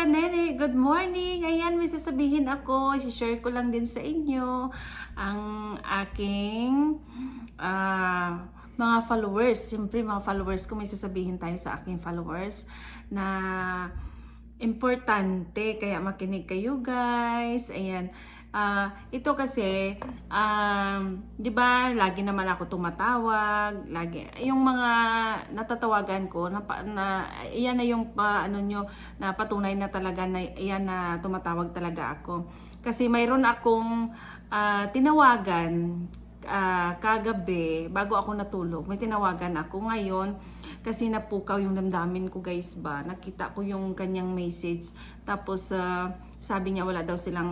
kanene, good morning. Ayan, may sasabihin ako. I-share ko lang din sa inyo ang aking ah, mga followers. Siyempre, mga followers ko, may sasabihin tayo sa aking followers na importante. Kaya makinig kayo, guys. Ayan. Ah, ito kasi, um, 'di ba, lagi naman ako tumatawag, lagi yung mga natatawagan ko na, na iyan na yung pa, ano nyo, na patunay na talaga na iyan na tumatawag talaga ako. Kasi mayroon akong ah, tinawagan ah, kagabi bago ako natulog. May tinawagan ako ngayon kasi napukaw yung damdamin ko guys ba. Nakita ko yung kanyang message. Tapos ah, sabi niya wala daw silang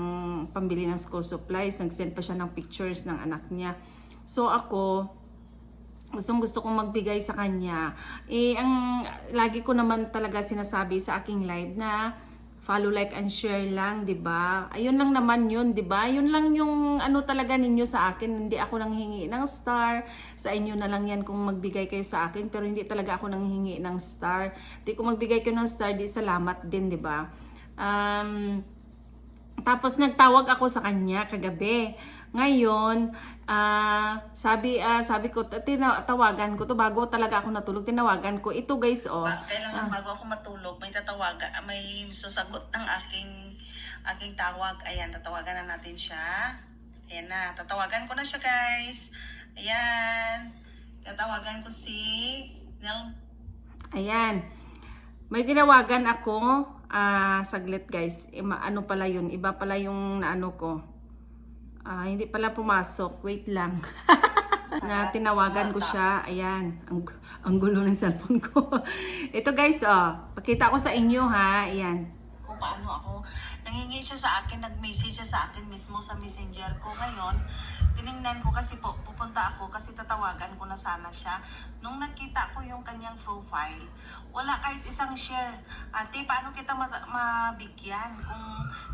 pambili ng school supplies. Nag-send pa siya ng pictures ng anak niya. So ako, gustong gusto kong magbigay sa kanya. Eh, ang lagi ko naman talaga sinasabi sa aking live na follow, like, and share lang, di ba? Ayun lang naman yun, di ba? Yun lang yung ano talaga ninyo sa akin. Hindi ako nanghingi ng star. Sa inyo na lang yan kung magbigay kayo sa akin. Pero hindi talaga ako nanghingi ng star. Di kung magbigay kayo ng star, di salamat din, di ba? Um, tapos nagtawag ako sa kanya kagabi. Ngayon, ah, sabi ah, sabi ko tinawagan ko to bago talaga ako natulog. Tinawagan ko. Ito guys, oh. Ba- kailangan bago ako matulog, may tatawaga, may susagot ng aking aking tawag. Ayan, tatawagan na natin siya. Ayan na, tatawagan ko na siya, guys. Ayan. Tatawagan ko si Nel. Ayan. May tinawagan ako. Ah, saglit guys. Ima, ano pala yun? Iba pala yung naano ko. Ah, hindi pala pumasok. Wait lang. na tinawagan ko siya. Ayan. Ang, ang gulo ng cellphone ko. Ito guys, oh. Pakita ko sa inyo ha. Ayan. Paano ako. Nangingi siya sa akin, nag-message siya sa akin mismo sa messenger ko. Ngayon, tiningnan ko kasi po, pupunta ako kasi tatawagan ko na sana siya. Nung nakita ko yung kanyang profile, wala kahit isang share. Ate, paano kita ma- mabigyan kung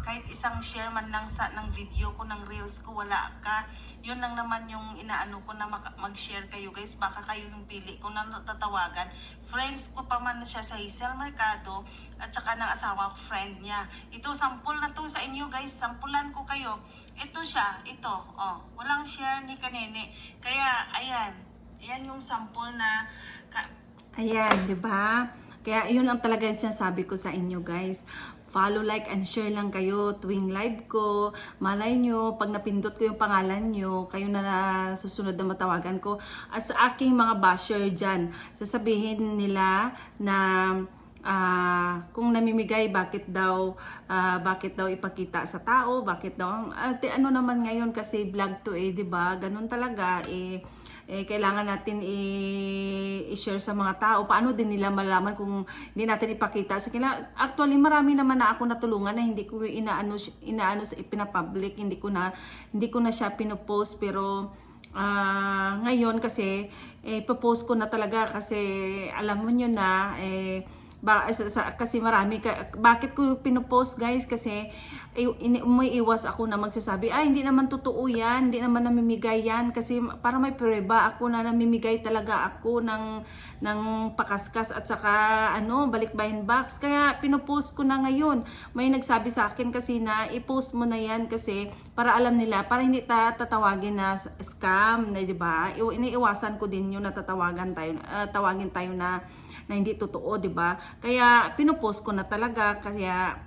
kahit isang share man lang sa ng video ko, ng reels ko, wala ka. Yun lang naman yung inaano ko na mag-share kayo guys. Baka kayo yung pili ko na tatawagan. Friends ko pa man siya sa Hazel Mercado at saka ng asawa ko, friend niya. Ito, sample na to sa inyo guys. Sampulan ko kayo. Ito siya, ito. Oh, walang share ni Kanene. Kaya, ayan. Ayan yung sample na ka- Ayan, di ba? Kaya yun ang talaga yung sinasabi ko sa inyo guys. Follow, like, and share lang kayo tuwing live ko. Malay nyo, pag napindot ko yung pangalan nyo, kayo na, na susunod na matawagan ko. At sa aking mga basher dyan, sasabihin nila na ah kung namimigay bakit daw ah, bakit daw ipakita sa tao bakit daw ate ano naman ngayon kasi vlog to eh 'di ba ganun talaga eh eh, kailangan natin i-share sa mga tao. Paano din nila malaman kung hindi natin ipakita sa kanila? Actually, marami naman na ako natulungan na hindi ko inaano, inaano sa ipinapublic, hindi ko na, hindi ko na siya pinopost, pero ah, ngayon kasi, eh, post ko na talaga kasi alam mo nyo na, eh, ba, kasi marami ka, bakit ko pinopost guys? Kasi may iwas ako na magsasabi ay hindi naman totoo yan hindi naman namimigay yan. Kasi para may prueba ako na namimigay talaga ako ng ng pakaskas at saka ano balikbayan box. Kaya pinopost ko na ngayon. May nagsabi sa akin kasi na i-post mo na yan kasi para alam nila para hindi ta tatawagin na scam na di ba? Iniiwasan ko din yun na tatawagan tayo ah, tawagin tayo na na hindi totoo, 'di ba? Kaya pinopost ko na talaga kaya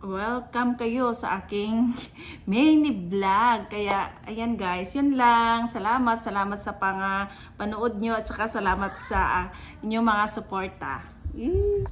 welcome kayo sa aking mini vlog. Kaya ayan guys, yun lang. Salamat, salamat sa pang panood nyo at saka salamat sa ah, inyong mga suporta. Mm.